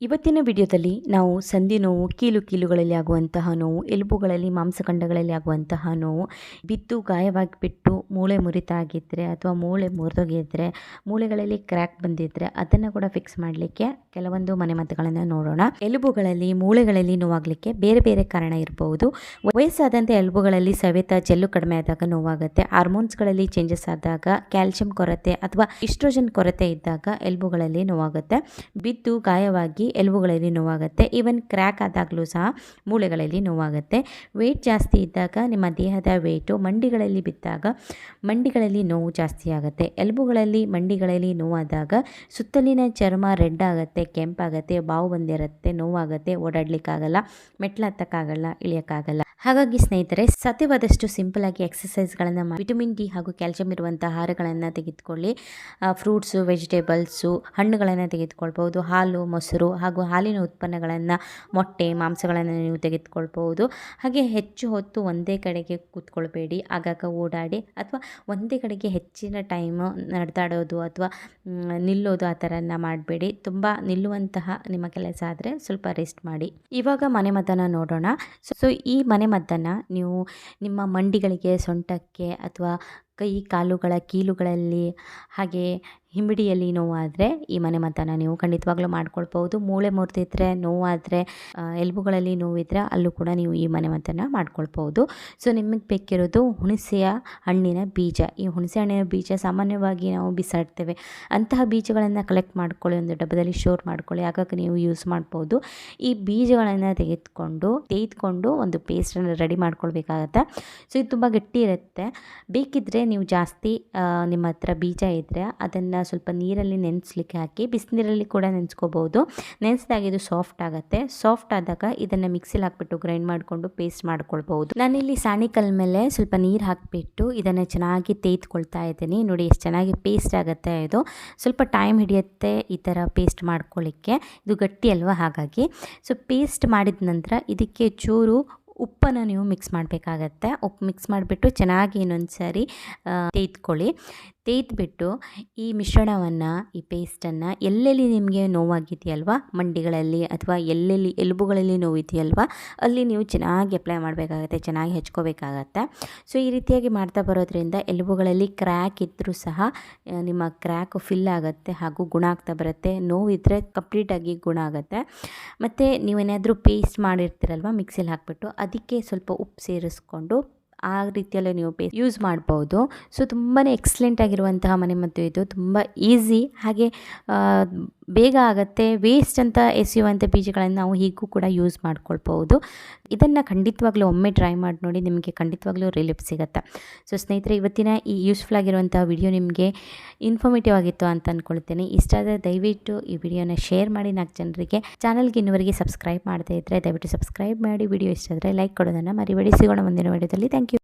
ಇವತ್ತಿನ ವಿಡಿಯೋದಲ್ಲಿ ನಾವು ಸಂಧಿ ನೋವು, ಕೀಲು ಕೀಲುಗಳಲ್ಲಿ ಆಗುವಂತಹ ನೋವು, ಎಲುಬುಗಳಲ್ಲಿ, ಮಾಂಸಖಂಡಗಳಲ್ಲಿ ಆಗುವಂತಹ ನೋವು, ಬಿದ್ದು ಗಾಯವಾಗಿಬಿಟ್ಟು ಮೂಳೆ ಮುರಿತಾಗಿದ್ದರೆ ಅಥವಾ ಮೂಳೆ ಮುರಿದೋಗಿದ್ದರೆ ಮೂಳೆಗಳಲ್ಲಿ ಕ್ರ್ಯಾಕ್ ಬಂದಿದ್ದರೆ ಅದನ್ನು ಕೂಡ ಫಿಕ್ಸ್ ಮಾಡಲಿಕ್ಕೆ ಕೆಲವೊಂದು ಮನೆಮದ್ದುಗಳನ್ನು ನೋಡೋಣ. ಎಲುಬುಗಳಲ್ಲಿ, ಮೂಳೆಗಳಲ್ಲಿ ನೋವಾಗಲಿಕ್ಕೆ ಬೇರೆ ಬೇರೆ ಕಾರಣ ಇರಬಹುದು ವಯಸ್ಸಾದಂತೆ ಎಲುಬುಗಳಲ್ಲಿ ಸವೆತ ಜಲ್ಲು ಕಡಿಮೆ ಆದಾಗ ನೋವಾಗುತ್ತೆ. ಹಾರ್ಮೋನ್ಸ್ಗಳಲ್ಲಿ ಚೇಂಜಸ್ ಆದಾಗ ಕ್ಯಾಲ್ಸಿಯಂ ಕೊರತೆ ಅಥವಾ ಇಸ್ಟ್ರೋಜನ್ ಕೊರತೆ ಇದ್ದಾಗ ಎಲುಬುಗಳಲ್ಲಿ ನೋವಾಗುತ್ತೆ. ಬಿದ್ದು ಗಾಯವಾಗಿ ಎಲುಬುಗಳಲ್ಲಿ ನೋವಾಗುತ್ತೆ. ಈವನ್ ಕ್ರ್ಯಾಕ್ ಆದಾಗಲೂ ಸಹ ಮೂಳೆಗಳಲ್ಲಿ ನೋವಾಗುತ್ತೆ. ವೆಯ್ಟ್ ಜಾಸ್ತಿ ಇದ್ದಾಗ, ನಿಮ್ಮ ದೇಹದ ವೆಯ್ಟು ಮಂಡಿಗಳಲ್ಲಿ ಬಿದ್ದಾಗ, ಮಂಡಿಗಳಲ್ಲಿ ನೋವು ಜಾಸ್ತಿ ಆಗುತ್ತೆ. ಎಲುಬುಗಳಲ್ಲಿ, ಮಂಡಿಗಳಲ್ಲಿ ನೋವಾದಾಗ ಸುತ್ತಲಿನ ಚರ್ಮ ರೆಡ್ ಆಗುತ್ತೆ, ಕೆಂಪಾಗುತ್ತೆ, ಬಾವು ಬಂದಿರುತ್ತೆ, ನೋವಾಗುತ್ತೆ, ಓಡಾಡಲಿಕ್ಕಾಗಲ್ಲ ಮೆಟ್ಲು ಹತ್ತಕ್ಕಾಗಲ್ಲ ಇಳಿಯೋಕ್ಕಾಗಲ್ಲ. ಹಾಗಾಗಿ ಸ್ನೇಹಿತರೆ ಸಾಧ್ಯವಾದಷ್ಟು ಸಿಂಪಲ್ ಆಗಿ ಎಕ್ಸಸೈಸ್ಗಳನ್ನು ವಿಟಮಿನ್ ಡಿ ಹಾಗೂ ಕ್ಯಾಲ್ಸಿಯಂ ಇರುವಂಥ ಆಹಾರಗಳನ್ನು ತೆಗೆದುಕೊಳ್ಳಿ. ಫ್ರೂಟ್ಸು ವೆಜಿಟೇಬಲ್ಸು ಹಣ್ಣುಗಳನ್ನು ತೆಗೆದುಕೊಳ್ಬೋದು ಹಾಲು, ಮೊಸರು ಹಾಗೂ ಹಾಲಿನ ಉತ್ಪನ್ನಗಳನ್ನು, ಮೊಟ್ಟೆ, ಮಾಂಸಗಳನ್ನು ನೀವು ತೆಗೆದುಕೊಳ್ಬೋದು ಹಾಗೆ ಹೆಚ್ಚು ಹೊತ್ತು ಒಂದೇ ಕಡೆಗೆ ಕೂತ್ಕೊಳ್ಬೇಡಿ. ಆಗಾಗ ಓಡಾಡಿ ಅಥವಾ ಒಂದೇ ಕಡೆಗೆ ಹೆಚ್ಚಿನ ಟೈಮು ನಡೆದಾಡೋದು ಅಥವಾ ನಿಲ್ಲೋದು ಆ ಥರನ ಮಾಡಬೇಡಿ. ತುಂಬ ನಿಲ್ಲುವಂತಹ ನಿಮ್ಮ ಕೆಲಸ ಆದರೆ ಸ್ವಲ್ಪ ರೆಸ್ಟ್ ಮಾಡಿ. ಇವಾಗ ಮನೆಮದ್ದನ್ನು ನೋಡೋಣ. ಸೊ ಈ ಮನೆಮದ್ದನ್ನು ನೀವು ನಿಮ್ಮ ಮಂಡಿಗಳಿಗೆ ಸೊಂಟಕ್ಕೆ ಅಥವಾ ಕೈ ಕಾಲುಗಳ ಕೀಲುಗಳಲ್ಲಿ ಹಾಗೆ ಹಿಂಬಡಿಯಲ್ಲಿ ನೋವಾದರೆ ಈ ಮನೆಮದ್ದನ್ನು ನೀವು ಖಂಡಿತವಾಗ್ಲೂ ಮಾಡ್ಕೊಳ್ಬೋದು ಮೂಳೆ ಮುರಿದಿದ್ರೆ ನೋವಾದರೆ ಎಲುಬುಗಳಲ್ಲಿ ನೋವಿದ್ರೆ ಅಲ್ಲೂ ಕೂಡ ನೀವು ಈ ಮನೆಮದ್ದನ್ನು ಮಾಡ್ಕೊಳ್ಬೋದು ಸೊ ನಿಮಗೆ ಬೇಕಿರೋದು ಹುಣಸೆಯ ಹಣ್ಣಿನ ಬೀಜ. ಈ ಹುಣಸೆ ಹಣ್ಣಿನ ಬೀಜ ಸಾಮಾನ್ಯವಾಗಿ ನಾವು ಬಿಸಾಡ್ತೇವೆ. ಅಂತಹ ಬೀಜಗಳನ್ನು ಕಲೆಕ್ಟ್ ಮಾಡ್ಕೊಳ್ಳಿ, ಒಂದು ಡಬ್ಬದಲ್ಲಿ ಶೋರ್ ಮಾಡ್ಕೊಳ್ಳಿ ಹಾಗಾಗಿ ನೀವು ಯೂಸ್ ಮಾಡ್ಬೋದು. ಈ ಬೀಜಗಳನ್ನು ತೆಗೆದುಕೊಂಡು ತೆಗೆದುಕೊಂಡು ಒಂದು ಪೇಸ್ಟನ್ನು ರೆಡಿ ಮಾಡ್ಕೊಳ್ಬೇಕಾಗತ್ತೆ? ಸೊ ಇದು ತುಂಬ ಗಟ್ಟಿ ಇರುತ್ತೆ. ಬೇಕಿದ್ದರೆ ನೀವು ಜಾಸ್ತಿ ನಿಮ್ಮ ಹತ್ರ ಬೀಜ ಇದ್ದರೆ ಅದನ್ನು ಸ್ವಲ್ಪ ನೀರಲ್ಲಿ ನೆನೆಸ್ಲಿಕ್ಕೆ ಹಾಕಿ, ಬಿಸಿನೀರಲ್ಲಿ ಕೂಡ ನೆನೆಸ್ಕೋಬೋದು. ನೆನೆಸಿದಾಗ ಇದು ಸಾಫ್ಟ್ ಆಗುತ್ತೆ. ಸಾಫ್ಟ್ ಆದಾಗ ಇದನ್ನು ಮಿಕ್ಸಿಲಿ ಹಾಕ್ಬಿಟ್ಟು ಗ್ರೈಂಡ್ ಮಾಡಿಕೊಂಡು ಪೇಸ್ಟ್ ಮಾಡ್ಕೊಳ್ಬೋದು. ನಾನಿಲ್ಲಿ ಸಾಣಿಕಲ್ ಮೇಲೆ ಸ್ವಲ್ಪ ನೀರು ಹಾಕಿಬಿಟ್ಟು ಇದನ್ನು ಚೆನ್ನಾಗಿ ತೇಯ್ದುಕೊಳ್ತಾ ಇದ್ದೀನಿ. ನೋಡಿ ಎಷ್ಟು ಚೆನ್ನಾಗಿ ಪೇಸ್ಟ್ ಆಗುತ್ತೆ ಇದು. ಸ್ವಲ್ಪ ಟೈಮ್ ಹಿಡಿಯುತ್ತೆ ಈ ಥರ ಪೇಸ್ಟ್ ಮಾಡ್ಕೊಳ್ಳಿಕ್ಕೆ ಇದು ಗಟ್ಟಿ ಅಲ್ವಾ ಹಾಗಾಗಿ. ಸೊ ಪೇಸ್ಟ್ ಮಾಡಿದ ನಂತರ ಇದಕ್ಕೆ ಚೂರು ಉಪ್ಪನ್ನು ನೀವು ಮಿಕ್ಸ್ ಮಾಡಬೇಕಾಗತ್ತೆ. ಉಪ್ಪು ಮಿಕ್ಸ್ ಮಾಡಿಬಿಟ್ಟು ಚೆನ್ನಾಗಿ ಇನ್ನೊಂದು ಸಾರಿ ತೆಗೆದುಕೊಳ್ಳಿ ತೆಗೆದ್ಬಿಟ್ಟು ಈ ಮಿಶ್ರಣವನ್ನು, ಈ ಪೇಸ್ಟನ್ನು ಎಲ್ಲೆಲ್ಲಿ ನಿಮಗೆ ನೋವಾಗಿದೆಯಲ್ವ? ಮಂಡಿಗಳಲ್ಲಿ ಅಥವಾ ಎಲ್ಲೆಲ್ಲಿ, ಎಲುಬುಗಳಲ್ಲಿ ನೋವಿದೆಯಲ್ವ? ಅಲ್ಲಿ ನೀವು ಚೆನ್ನಾಗಿ ಅಪ್ಲೈ ಮಾಡಬೇಕಾಗತ್ತೆ, ಚೆನ್ನಾಗಿ ಹೆಚ್ಕೋಬೇಕಾಗತ್ತೆ. ಸೊ ಈ ರೀತಿಯಾಗಿ ಮಾಡ್ತಾ ಬರೋದ್ರಿಂದ ಎಲುಬುಗಳಲ್ಲಿ ಕ್ರ್ಯಾಕ್ ಇದ್ದರೂ ಸಹ ನಿಮ್ಮ ಕ್ರ್ಯಾಕ್ ಫಿಲ್ ಆಗುತ್ತೆ ಹಾಗೂ ಗುಣ ಆಗ್ತಾ ಬರುತ್ತೆ. ನೋವಿದ್ದರೆ ಕಂಪ್ಲೀಟಾಗಿ ಗುಣ ಆಗುತ್ತೆ. ಮತ್ತು ನೀವೇನಾದರೂ ಪೇಸ್ಟ್ ಮಾಡಿರ್ತೀರಲ್ವ ಮಿಕ್ಸಿಲಿ ಹಾಕ್ಬಿಟ್ಟು, ಅದಕ್ಕೆ ಸ್ವಲ್ಪ ಉಪ್ಪು ಸೇರಿಸ್ಕೊಂಡು ಆ ರೀತಿಯಲ್ಲೇ ನೀವು ಪೇ ಯೂಸ್ ಮಾಡ್ಬೋದು. ಸೊ ತುಂಬಾ ಎಕ್ಸಲೆಂಟ್ ಆಗಿರುವಂತಹ ಮನೆಮದ್ದು ಇದು ತುಂಬ ಈಸಿ ಹಾಗೆ ಬೇಗ ಆಗುತ್ತೆ ವೇಸ್ಟ್ ಅಂತ ಎಸೆಯುವಂಥ ಬೀಜಗಳನ್ನು ನಾವು ಹೀಗೂ ಕೂಡ ಯೂಸ್ ಮಾಡ್ಕೊಳ್ಬೋದು ಇದನ್ನು ಖಂಡಿತವಾಗ್ಲೂ ಒಮ್ಮೆ ಟ್ರೈ ಮಾಡಿ ನೋಡಿ ನಿಮಗೆ ಖಂಡಿತವಾಗ್ಲೂ ರಿಲೀಫ್ ಸಿಗುತ್ತೆ. ಸೊ ಸ್ನೇಹಿತರೆ, ಇವತ್ತಿನ ಈ ಯೂಸ್ಫುಲ್ ಆಗಿರುವಂಥ ವಿಡಿಯೋ ನಿಮಗೆ ಇನ್ಫಾರ್ಮೇಟಿವ್ ಆಗಿತ್ತು ಅಂತ ಅಂದ್ಕೊಳ್ತೇನೆ ಇಷ್ಟ ಆದರೆ ದಯವಿಟ್ಟು ಈ ವಿಡಿಯೋನ ಶೇರ್ ಮಾಡಿ ನಾಲ್ಕು ಜನರಿಗೆ. ಚಾನಲ್ಗೆ ಇನ್ನುವರೆಗೆ ಸಬ್ಸ್ಕ್ರೈಬ್ ಮಾಡದೇ ಇದ್ದರೆ ದಯವಿಟ್ಟು ಸಬ್ಸ್ಕ್ರೈಬ್ ಮಾಡಿ. ವಿಡಿಯೋ ಇಷ್ಟ ಆದರೆ ಲೈಕ್ ಕೊಡೋದನ್ನು ಮರಿಬೇಡಿ. ಸಿಗೋಣ ಮುಂದಿನ ವಿಡಿಯೋದಲ್ಲಿ ಥ್ಯಾಂಕ್ ಯು